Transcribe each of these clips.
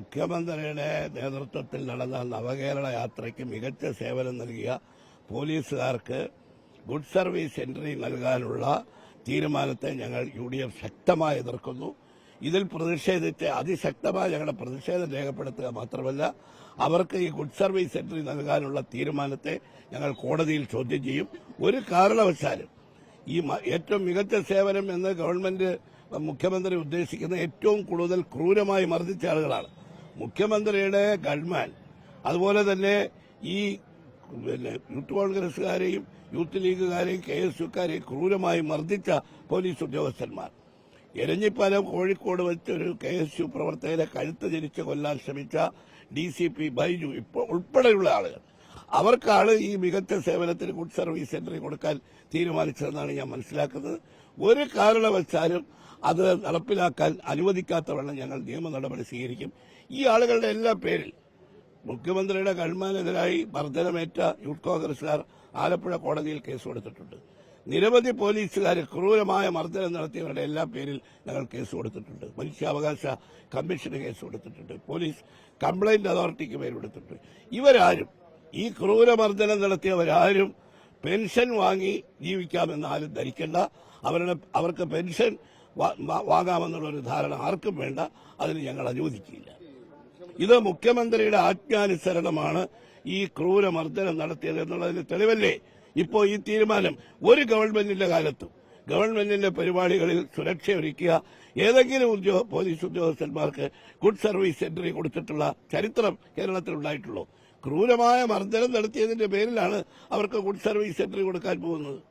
മുഖ്യമന്ത്രിയുടെ നേതൃത്വത്തിൽ നടന്ന നവകേരള യാത്രയ്ക്ക് മികച്ച സേവനം നൽകിയ പോലീസുകാർക്ക് ഗുഡ് സർവീസ് എൻട്രി നൽകാനുള്ള തീരുമാനത്തെ ഞങ്ങൾ യു ഡി എഫ് ശക്തമായി എതിർക്കുന്നു. ഇതിൽ പ്രതിഷേധിച്ച് അതിശക്തമായി ഞങ്ങളുടെ പ്രതിഷേധം രേഖപ്പെടുത്തുക മാത്രമല്ല അവർക്ക് ഈ ഗുഡ് സർവീസ് എൻട്രി നൽകാനുള്ള തീരുമാനത്തെ ഞങ്ങൾ കോടതിയിൽ ചോദ്യം ചെയ്യും. ഒരു കാരണവശാലും ഈ ഏറ്റവും മികച്ച സേവനം എന്ന് ഗവൺമെന്റ് മുഖ്യമന്ത്രി ഉദ്ദേശിക്കുന്ന ഏറ്റവും കൂടുതൽ ക്രൂരമായി മർദ്ദിച്ച ആളുകളാണ്. മുഖ്യമന്ത്രിയുടെ ഗൺമാൻ അതുപോലെ തന്നെ ഈ പിന്നെ യൂത്ത് കോൺഗ്രസുകാരെയും യൂത്ത് ലീഗുകാരെയും കെ എസ് യുക്കാരെയും ക്രൂരമായി മർദ്ദിച്ച പോലീസ് ഉദ്യോഗസ്ഥന്മാർ. എരഞ്ഞിപ്പാലം കോഴിക്കോട് വെച്ച് ഒരു കെ എസ് യു പ്രവർത്തകരെ കഴുത്ത് തിരിച്ച് കൊല്ലാൻ ശ്രമിച്ച ഡി സി പി ബൈജു ഇപ്പോൾ ഉൾപ്പെടെയുള്ള ആളുകൾ. അവർക്കാണ് ഈ മികച്ച സേവനത്തിന് ഗുഡ് സർവീസ് സെന്ററിൽ കൊടുക്കാൻ തീരുമാനിച്ചതെന്നാണ് ഞാൻ മനസ്സിലാക്കുന്നത്. ഒരു കാരണവശാലും അത് നടപ്പിലാക്കാൻ അനുവദിക്കാത്തവണ്ണം ഞങ്ങൾ നിയമ നടപടി സ്വീകരിക്കും. ഈ ആളുകളുടെ എല്ലാ പേരിൽ മുഖ്യമന്ത്രിയുടെ ഗവൺമെന്റിനെതിരായി മർദ്ദനമേറ്റ യൂത്ത് കോൺഗ്രസുകാർ ആലപ്പുഴ കോടതിയിൽ കേസ് കൊടുത്തിട്ടുണ്ട്. നിരവധി പോലീസുകാർ ക്രൂരമായ മർദ്ദനം നടത്തിയവരുടെ എല്ലാ പേരിൽ ഞങ്ങൾ കേസ് കൊടുത്തിട്ടുണ്ട്. മനുഷ്യാവകാശ കമ്മീഷന് കേസ് കൊടുത്തിട്ടുണ്ട്. പോലീസ് കംപ്ലൈന്റ് അതോറിറ്റിക്ക് പേര് കൊടുത്തിട്ടുണ്ട്. ഇവരാരും ഈ ക്രൂരമർദ്ദനം നടത്തിയവരാരും പെൻഷൻ വാങ്ങി ജീവിക്കാമെന്ന് ആരും ധരിക്കേണ്ട. അവരുടെ അവർക്ക് പെൻഷൻ വാ- വാ- ഒരു ധാരണ ആർക്കും വേണ്ട. അതിന് ഞങ്ങൾ അനുവദിക്കില്ല. ഇത് മുഖ്യമന്ത്രിയുടെ ആജ്ഞാനുസരണമാണ് ഈ ക്രൂരമർദ്ദനം നടത്തിയത് എന്നുള്ളതിന് തെളിവല്ലേ? ഇപ്പോ ഈ തീരുമാനം ഒരു ഗവൺമെന്റിന്റെ കാലത്തും ഗവൺമെന്റിന്റെ പരിപാടികളിൽ സുരക്ഷയൊരുക്കിയ ഏതെങ്കിലും ഉദ്യോഗ പോലീസ് ഉദ്യോഗസ്ഥന്മാർക്ക് ഗുഡ് സർവീസ് സെന്ററിൽ കൊടുത്തിട്ടുള്ള ചരിത്രം കേരളത്തിൽ ഉണ്ടായിട്ടുള്ളൂ. ക്രൂരമായ മർദ്ദനം നടത്തിയതിന്റെ പേരിലാണ് അവർക്ക് ഗുഡ് സർവീസ് സെന്ററിൽ കൊടുക്കാൻ പോകുന്നത്.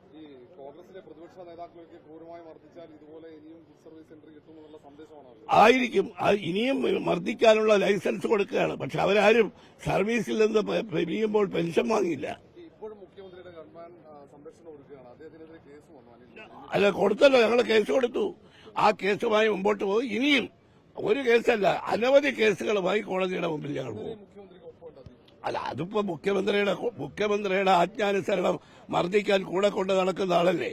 കോൺഗ്രസിലെ പ്രതിപക്ഷ നേതാക്കളൊക്കെ ക്രൂരമായി മർദ്ദിച്ചാൽ ഇതുപോലെ ഇനിയും ഗുഡ് സർവീസ് സെന്റർ കിട്ടുമെന്നുള്ള സന്ദേശമാണ് ആയിരിക്കും. ഇനിയും മർദ്ദിക്കാനുള്ള ലൈസൻസ് കൊടുക്കുകയാണ്. പക്ഷെ അവരാരും സർവീസിൽ നിന്ന് പിരിയുമ്പോൾ പെൻഷൻ വാങ്ങിയില്ല. ഇപ്പോഴും മുഖ്യമന്ത്രിയുടെ ഗവൺമെന്റ് സംരക്ഷണം ഒരുക്കുകയാണ് അദ്ദേഹത്തിനെതിരെ കേസ് വന്നു അല്ല കൊടുത്തല്ലോ. ഞങ്ങൾ കേസ് കൊടുത്തു. ആ കേസുമായി മുമ്പോട്ട് പോകും ഇനിയും ഒരു കേസല്ല അനവധി കേസുകളുമായി കോടതിയുടെ മുമ്പിൽ ഞങ്ങൾ പോകും. അല്ല അതിപ്പോ മുഖ്യമന്ത്രിയുടെ മുഖ്യമന്ത്രിയുടെ ആജ്ഞാനുസരണം മർദ്ദിക്കാൻ കൂടെ കൊണ്ട് നടക്കുന്ന ആളല്ലേ?